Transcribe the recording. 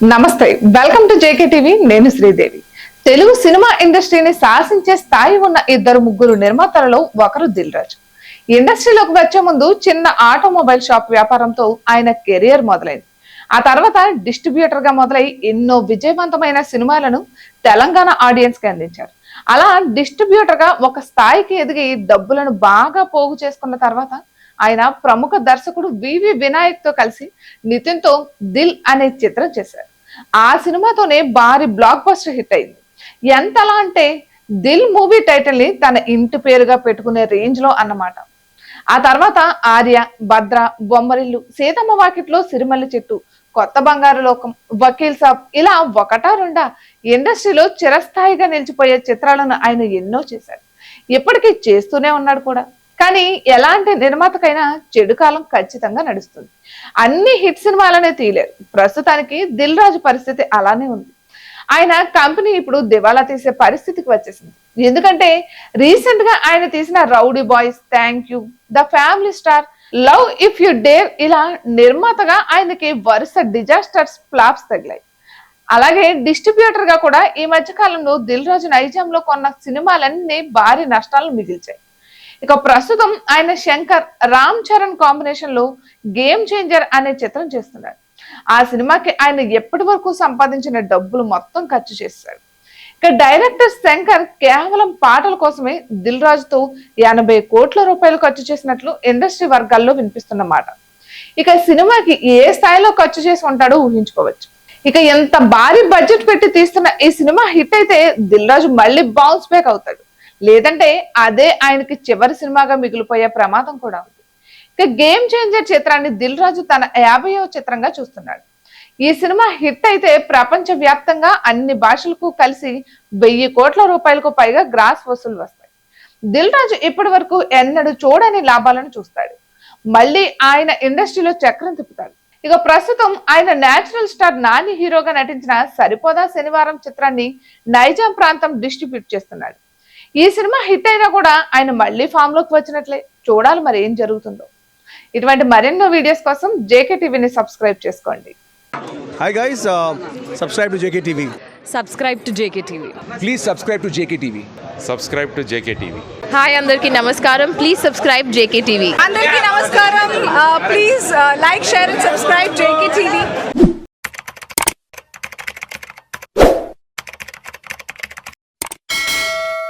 నమస్తే welcome to JK TV నేను Sridevi. Telugu cinema ఇండస్ట్రీని శాసించే స్థాయి ఉన్న ఇద్దరు ముగ్గురు నిర్మాతలలో ఒకరు దిల్ రాజు ఇండస్ట్రీలోకి వచ్చే ముందు చిన్న ఆటోమొబైల్ షాప్ వ్యాపారంతో ఆయన కెరియర్ మొదలైంది. ఆ తర్వాత డిస్ట్రిబ్యూటర్గా మొదలై ఎన్నో విజయవంతమైన సినిమాలను తెలంగాణ ఆడియన్స్కి అందించారు. అలా డిస్ట్రిబ్యూటర్గా ఒక స్థాయికి ఎదిగి డబ్బులను బాగా పోగు చేసుకున్న తర్వాత ఆయన ప్రముఖ దర్శకుడు వివి వినాయక్తో కలిసి నితిన్తో దిల్ అనే చిత్రం చేశారు. ఆ సినిమాతోనే భారీ బ్లాక్ బస్టర్ హిట్ అయింది. ఎంతలా అంటే దిల్ మూవీ టైటిల్ని తన ఇంటి పేరుగా పెట్టుకునే రేంజ్లో అన్నమాట. ఆ తర్వాత ఆర్య భద్ర బొమ్మరిల్లు సీతమ్మ వాకిట్లో సిరిమల్లి చెట్టు కొత్త బంగారు లోకం వకీల్ సాబ్ ఇలా ఒకటా రెండా ఇండస్ట్రీలో చిరస్థాయిగా నిలిచిపోయే చిత్రాలను ఆయన ఎన్నో చేశారు. ఇప్పటికీ చేస్తూనే ఉన్నాడు కూడా. కానీ ఎలాంటి నిర్మాతకైనా చెడు కాలం ఖచ్చితంగా నడుస్తుంది. అన్ని హిట్ సినిమాలనే తీయలేరు. ప్రస్తుతానికి దిల్ రాజు పరిస్థితి అలానే ఉంది. ఆయన కంపెనీ ఇప్పుడు దివాలా తీసే పరిస్థితికి వచ్చేసింది. ఎందుకంటే రీసెంట్గా ఆయన తీసిన rowdy boys thank you the family star love if you dare ఇలా నిర్మాతగా ఆయనకి వరుస డిజాస్టర్స్ ఫ్లాప్స్ తగిలాయి. అలాగే డిస్ట్రిబ్యూటర్గా కూడా ఈ మధ్య కాలంలో దిల్ రాజు నైజాంలో కొన్న సినిమాలన్నీ భారీ నష్టాలను మిగిల్చాయి. ఇక ప్రస్తుతం ఆయన శంకర్ రామ్ చరణ్ కాంబినేషన్లో గేమ్ చేంజర్ అనే చిత్రం చేస్తున్నాడు ఆ సినిమాకి ఆయన ఎప్పటి వరకు సంపాదించిన డబ్బులు మొత్తం ఖర్చు చేశాడు ఇక డైరెక్టర్ శంకర్ కేవలం పాటల కోసమే దిల్ రాజుతో ఎనభై కోట్ల రూపాయలు ఖర్చు చేసినట్లు ఇండస్ట్రీ వర్గాల్లో వినిపిస్తున్న మాట. ఇక సినిమాకి ఏ స్థాయిలో ఖర్చు చేసి ఉంటాడో ఊహించుకోవచ్చు. ఇక ఎంత భారీ బడ్జెట్ పెట్టి తీస్తున్న ఈ సినిమా హిట్ అయితే దిల్ రాజు మళ్ళీ బౌన్స్ బ్యాక్ అవుతాడు. లేదంటే అదే ఆయనకి చివరి సినిమాగా మిగిలిపోయే ప్రమాదం కూడా ఉంది. ఇక గేమ్ చేంజర్ చిత్రాన్ని దిల్ రాజు తన యాభైవ చిత్రంగా చూస్తున్నాడు. ఈ సినిమా హిట్ అయితే ప్రపంచ వ్యాప్తంగా అన్ని భాషలకు కలిసి వెయ్యి కోట్ల రూపాయలకు పైగా గ్రాస్ వసూలు వస్తాయి. దిల్ రాజు ఇప్పటి వరకు ఎన్నడూ చూడని లాభాలను చూస్తాడు. మళ్ళీ ఆయన ఇండస్ట్రీలో చక్రం తిప్పుతాడు. ఇక ప్రస్తుతం ఆయన నేచురల్ స్టార్ నాని హీరోగా నటించిన సరిపోదా శనివారం చిత్రాన్ని నైజాం ప్రాంతం డిస్ట్రిబ్యూట్ చేస్తున్నాడు. ఈ సినిమా హిట్ అయినా కూడా ఆయన మళ్ళీ ఫామ్లోకి వచ్చినట్లే. చూడాలి మరి ఏం జరుగుతుందో. ఇటువంటి మరెన్నో వీడియోస్ కోసం జేకే టీవీని సబ్స్క్రైబ్ చేసుకోండి. Hi guys, uh, subscribe to JKTV. Subscribe to JK TV Please subscribe to JKTV. subscribe to JKTV. Hi అందరికీ నమస్కారం. ప్లీజ్ సబ్స్క్రైబ్ జేకే టీవీ అందరికీ నమస్కారం. Please like share and subscribe JK TV